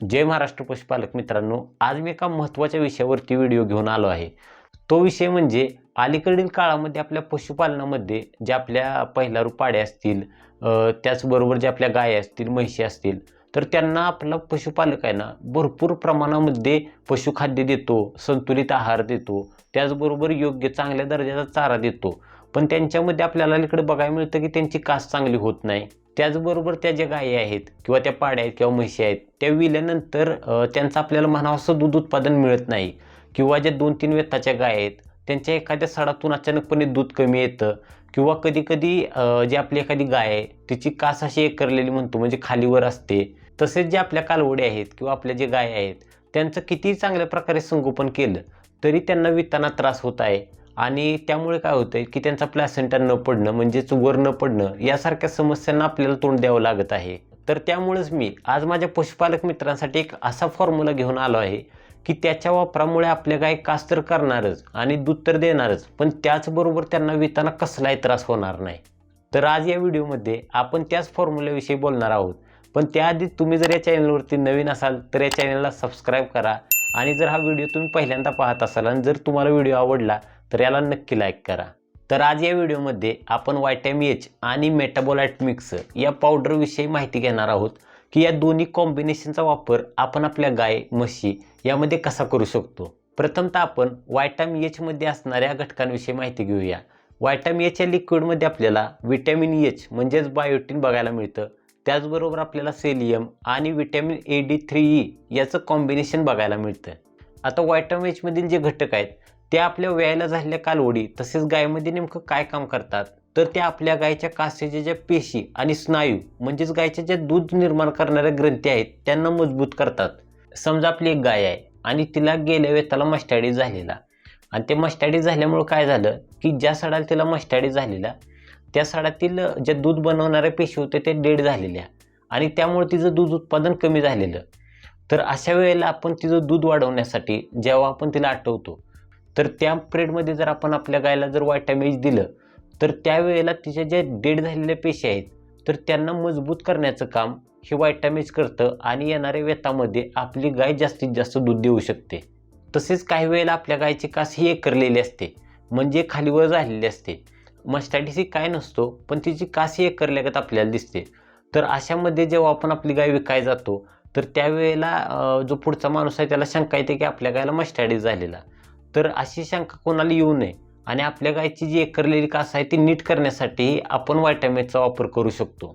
जय महाराष्ट्र पशुपालक मित्रांनो आज मी एका महत्त्वाच्या विषयावरती व्हिडिओ घेऊन आलो आहे. तो विषय म्हणजे अलीकडील काळामध्ये आपल्या पशुपालनामध्ये ज्या आपल्या पहिलारू पाड्या असतील त्याचबरोबर ज्या आपल्या गाय असतील म्हशी असतील तर त्यांना आपला पशुपालक आहे ना भरपूर प्रमाणामध्ये पशुखाद्य देतो संतुलित आहार देतो त्याचबरोबर योग्य चांगल्या दर्जाचा चारा देतो. पण त्यांच्यामध्ये आपल्याला इकडे बघायला मिळतं की त्यांची कास चांगली होत नाही. त्याचबरोबर त्या ज्या गायी आहेत किंवा त्या पाड्या आहेत किंवा म्हशी आहेत त्या विल्यानंतर त्यांचं आपल्याला म्हणावं असं दूध उत्पादन मिळत नाही. किंवा ज्या दोन तीन वेताच्या गाय आहेत त्यांच्या एखाद्या सडातून अचानकपणे दूध कमी येतं किंवा कधीकधी जी आपली एखादी गाय आहे तिची कास अशी एकरलेली म्हणतो म्हणजे खालीवर असते. तसेच जे आपल्या कालवडी आहेत किंवा आपल्या जे गाय आहेत त्यांचं कितीही चांगल्या प्रकारे संगोपन केलं तरी त्यांना विताना त्रास होत आहे. आणि त्यामुळे काय होतं आहे की त्यांचा प्लॅसेंटा न पडणं म्हणजेच वर न पडणं यासारख्या समस्यांना आपल्याला तोंड द्यावं लागत आहे. तर त्यामुळेच मी आज माझ्या पशुपालक मित्रांसाठी एक असा फॉर्म्युला घेऊन आलो आहे की त्याच्या वापरामुळे आपल्या गाय कास तर करणारच आणि दूध तर देणारच पण त्याचबरोबर त्यांना विताना कसलाही त्रास होणार नाही. तर आज या व्हिडिओमध्ये आपण त्याच फॉर्म्युल्याविषयी बोलणार आहोत. पण त्याआधी तुम्ही जर या चॅनलवरती नवीन असाल तर या चॅनलला सबस्क्राईब करा. आणि जर हा व्हिडिओ तुम्ही पहिल्यांदा पाहत असाल आणि जर तुम्हाला व्हिडिओ आवडला तर याला नक्की लाईक करा. तर आज या व्हिडिओमध्ये आपण वायटॅमी एच आणि मेटाबोलाइट मिक्स या पावडरविषयी माहिती घेणार आहोत की या दोन्ही कॉम्बिनेशनचा वापर आपण आपल्या गाय म्हशी यामध्ये कसा करू शकतो? प्रथमतः आपण वायटॅम एचमध्ये असणाऱ्या घटकांविषयी माहिती घेऊया. वायटॅम एच या लिक्विडमध्ये आपल्याला व्हिटॅमिन एच म्हणजेच बायोटीन बघायला मिळतं. त्याचबरोबर आपल्याला सेलियम आणि vitamin A D three E याचं कॉम्बिनेशन बघायला मिळतं. आता व्हायटॅमिन एचमधील जे घटक आहेत ते आपल्या व्यायाला झालेल्या कालवडी तसेच गायमध्ये नेमकं काय काम करतात? तर ते आपल्या गायच्या कासेच्या ज्या पेशी आणि स्नायू म्हणजेच गायच्या ज्या दूध निर्माण करणाऱ्या ग्रंथी आहेत त्यांना मजबूत करतात. समजा आपली एक गाय आहे आणि तिला गेल्या वेळेला मस्टॅडीज झालेला. आणि ते मस्टॅडीज झाल्यामुळं काय झालं की ज्या सडाला तिला मस्टॅडीज झालेला त्या सडातील ज्या दूध बनवणाऱ्या पेशी होत्या ते डेड झालेल्या आणि त्यामुळे तिचं दूध उत्पादन कमी झालेलं. तर अशा वेळेला आपण तिचं दूध वाढवण्यासाठी जेव्हा आपण तिला आठवतो तर त्या पिरियडमध्ये जर आपण आपल्या गायला जर वायटॅमिज दिलं तर त्यावेळेला तिच्या ज्या डेड झालेल्या पेशी आहेत तर त्यांना मजबूत करण्याचं काम हे वायटॅमिज करतं आणि येणाऱ्या वेतामध्ये आपली गाय जास्तीत जास्त दूध देऊ शकते. तसेच काही वेळेला आपल्या गायची कास ही एकरलेली असते म्हणजे खालीवर झालेली असते. मस्टॅटिस काय नसतो पण तिची कास ही एकरल्यागत आपल्याला दिसते. तर अशामध्ये जेव्हा आपण आपली गाय विकाय जातो तर त्यावेळेला जो पुढचा माणूस आहे त्याला शंका येते की आपल्या गायला मस्टॅडिस झालेला. तर अशी शंका कोणाला येऊ नये. आणि आपल्या गायची जी एकरलेली कास आहे ती नीट करण्यासाठी आपण वायटॅमिनचा वापर करू शकतो.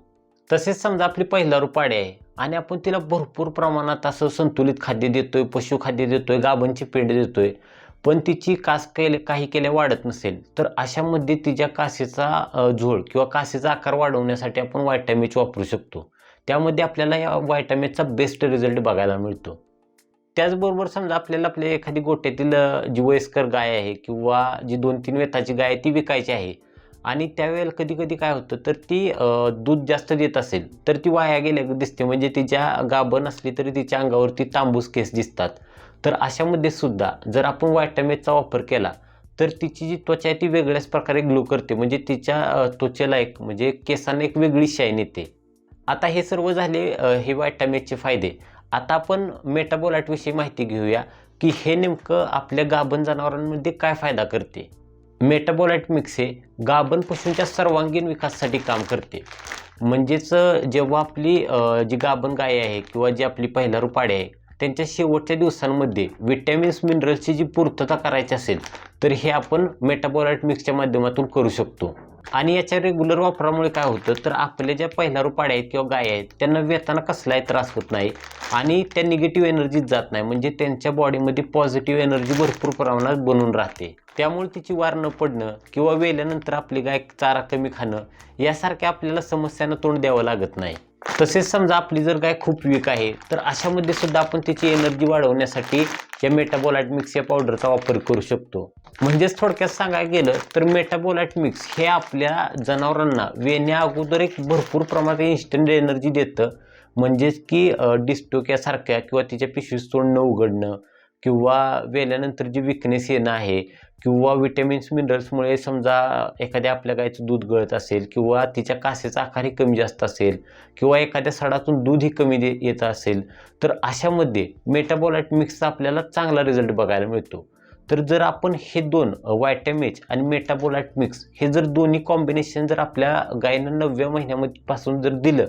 तसेच समजा आपली पहिला रुपाडे आहे आणि आपण तिला भरपूर प्रमाणात असं संतुलित खाद्य देतोय पशुखाद्य देतोय गाभांची पेंड देतोय पण तिची कास केले काही केल्या वाढत नसेल तर अशामध्ये तिच्या कासेचा झोळ किंवा कासेचा आकार वाढवण्यासाठी आपण वायटॅमिच वापरू शकतो. त्यामध्ये आपल्याला या वायटॅमिनचा बेस्ट रिझल्ट बघायला मिळतो. त्याचबरोबर समजा आपल्याला आपल्या एखादी गोट्यातील जी वयस्कर गाय आहे किंवा जी दोन तीन वेताची गाय आहे ती विकायची आहे. आणि त्यावेळेला कधी कधी काय होतं तर ती दूध जास्त देत असेल तर ती वाया गेल्या दिसते. म्हणजे तिच्या गाभण असली तरी तिच्या अंगावरती तांबूस केस दिसतात. तर अशामध्ये सुद्धा जर आपण वायटामेटचा वापर केला तर तिची जी त्वचा आहे ती वेगळ्याच प्रकारे ग्लो करते. म्हणजे तिच्या त्वचेला एक म्हणजे केसांना एक वेगळी शाईन येते. आता हे सर्व झाले हे वायटामेटचे फायदे. आता आपण मेटाबोलाइटविषयी माहिती घेऊया की हे नेमकं आपल्या गाभण जनावरांमध्ये काय फायदा करते? मेटाबोलाइट मिक्स हे गाभण पशूंच्या सर्वांगीण विकासासाठी काम करते. म्हणजेच जेव्हा आपली जी गाभण गाय आहे किंवा जी आपली पहिला रुपाडे आहे त्यांच्या शेवटच्या दिवसांमध्ये विटॅमिन्स मिनरल्सची जी पूर्तता करायची असेल तर हे आपण मेटाबोलाइट मिक्सच्या माध्यमातून करू शकतो. आणि याच्या रेग्युलर वापरामुळे काय होतं तर आपल्या ज्या पहिला रुपाड्या आहेत किंवा गाय आहेत त्यांना वेताना कसलाही त्रास होत नाही आणि त्या निगेटिव्ह एनर्जीत जात नाही. म्हणजे त्यांच्या बॉडीमध्ये पॉझिटिव्ह एनर्जी भरपूर प्रमाणात बनून राहते. त्यामुळे तिची वार न पडणं किंवा वेल्यानंतर आपली गाय चारा कमी खाणं यासारख्या आपल्याला समस्यांना तोंड द्यावं लागत नाही. तसेच समजा आपली जर गाय खूप वीक आहे तर अशामध्ये सुद्धा आपण तिची एनर्जी वाढवण्यासाठी या मेटाबोलाइट मिक्स या पावडरचा वापर करू शकतो. म्हणजेच थोडक्यात सांगायला गेलं तर मेटाबोलाइट मिक्स हे आपल्या जनावरांना वेण्या अगोदर एक भरपूर प्रमाणात इन्स्टंट एनर्जी देतं. म्हणजेच की डिस्टोक्यासारख्या किंवा तिच्या पिशवीस तोंड न उघडणं किंवा वेल्यानंतर जी विकनेस येणं आहे किंवा विटॅमिन्स मिनरल्समुळे समजा एखाद्या आपल्या गायचं दूध गळत असेल किंवा तिच्या कासेचा आकारही कमी जास्त असेल किंवा एखाद्या सडातून दूधही कमी दे येत असेल तर अशामध्ये मेटाबोलाइट मिक्सचा आपल्याला चांगला रिझल्ट बघायला मिळतो. तर जर आपण हे दोन वायटॅमेज आणि मेटाबोलाइट मिक्स हे जर दोन्ही कॉम्बिनेशन जर आपल्या गायनं नवव्या महिन्यामध्ये पासून जर दिलं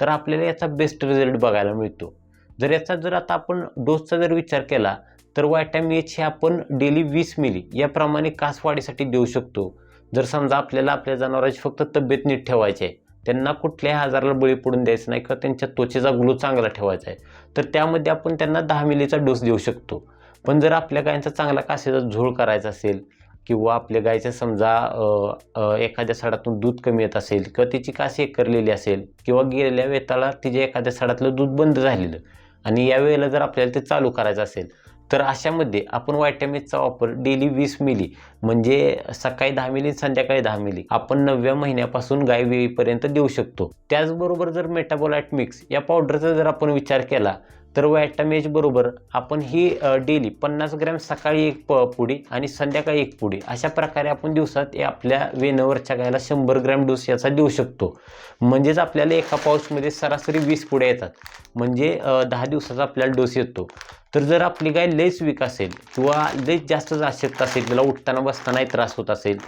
तर आपल्याला याचा बेस्ट रिझल्ट बघायला मिळतो. जर याचा जर आता आपण डोसचा जर विचार केला तर व्हायटॅमिन एच हे आपण डेली वीस मिली याप्रमाणे कास वाढीसाठी देऊ शकतो. जर समजा आपल्याला आपल्या जनावरांची फक्त तब्येत नीट ठेवायची आहे त्यांना कुठल्याही आजाराला बळी पडून द्यायचं नाही किंवा त्यांच्या त्वचेचा ग्लो चांगला ठेवायचा आहे तर त्यामध्ये आपण त्यांना दहा मिलीचा डोस देऊ शकतो. पण जर आपल्या गायांचा चांगला कासेचा झोळ करायचा असेल किंवा आपल्या गायीचं समजा एखाद्या सडातून दूध कमी येत असेल किंवा तिची कास एकरलेली असेल किंवा गेलेल्या वेताला तिच्या एखाद्या सडातलं दूध बंद झालेलं आणि या वेळेला जर आपल्याला ते चालू करायचं असेल तर अशामध्ये आपण वायटॅमिनचा वापर डेली वीस मिली म्हणजे सकाळी दहा मिली संध्याकाळी दहा मिली आपण नवव्या महिन्यापासून गाय वेळीपर्यंत देऊ शकतो. त्याचबरोबर जर मेटाबोलाइट मिक्स या पावडरचा जर आपण विचार केला तर वॅटामेज बरोबर आपण ही डेली पन्नास ग्रॅम सकाळी एक प पुडी आणि संध्याकाळी एक पुडी अशा प्रकारे आपण दिवसात आपल्या वेनवरच्या गायला शंभर ग्रॅम डोस याचा देऊ शकतो. म्हणजेच आपल्याला एका पाऊसमध्ये सरासरी वीस पुड्या येतात. म्हणजे दहा दिवसाचा आपल्याला डोस येतो. तर जर आपली गाय लयच वीक असेल किंवा लयच जास्त अशक्त असेल तिला उठताना बसतानाही त्रास होत असेल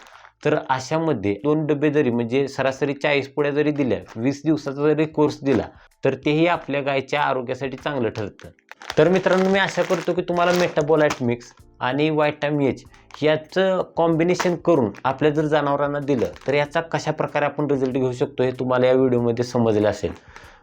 तर अशामध्ये दोन डबे जरी म्हणजे सरासरी चाळीस पुड्या जरी दिल्या वीस दिवसाचा जरी कोर्स दिला तर तेही आपल्या गायच्या आरोग्यासाठी चांगलं ठरतं. तर मित्रांनो मी आशा करतो की तुम्हाला मेटाबोलाइट मिक्स आणि वायटाम एच याचं कॉम्बिनेशन करून आपल्या जर जनावरांना दिलं तर याचा कशा प्रकारे आपण रिझल्ट घेऊ शकतो हे तुम्हाला या व्हिडिओमध्ये समजलं असेल.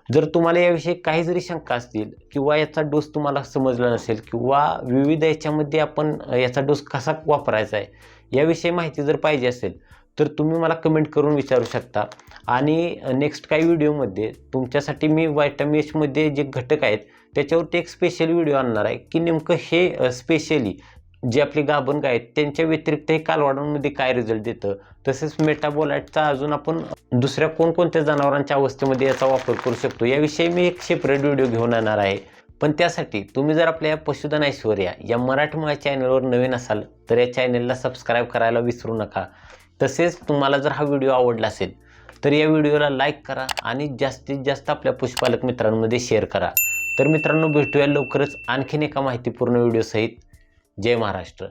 जर तुम्हाला याविषयी काही जरी शंका असतील किंवा याचा डोस तुम्हाला समजला नसेल किंवा विविध याच्यामध्ये आपण याचा डोस कसा वापरायचा आहे याविषयी माहिती जर पाहिजे असेल तर तुम्ही मला कमेंट करून विचारू शकता. आणि नेक्स्ट काही व्हिडिओमध्ये तुमच्यासाठी मी व्हायटामिन एचमध्ये जे घटक आहेत त्याच्यावरती एक स्पेशल व्हिडिओ आणणार आहे की नेमकं हे स्पेशली जे आपली गाभण गाय आहेत त्यांच्या व्यतिरिक्त हे कालवाडांमध्ये काय रिझल्ट देतं? तसेच मेटाबोलाइटचा अजून आपण दुसऱ्या कोणकोणत्या जनावरांच्या अवस्थेमध्ये याचा वापर करू शकतो? याविषयी मी एक सेपरेट व्हिडिओ घेऊन येणार आहे. पण त्यासाठी तुम्ही जर आपल्या या पशुधन ऐश्वर्या या मराठमोळ्या चॅनलवर नवीन असाल तर या चॅनलला सबस्क्राईब करायला विसरू नका. तसेच तुम्हाला जर हा व्हिडिओ आवडला असेल तर या व्हिडिओला लाईक करा आणि जास्तीत जास्त आपल्या पशुपालक मित्रांमध्ये शेअर करा. तर मित्रांनो भेटूया लवकरच आणखीन एका माहितीपूर्ण व्हिडिओसहित जय महाराष्ट्र.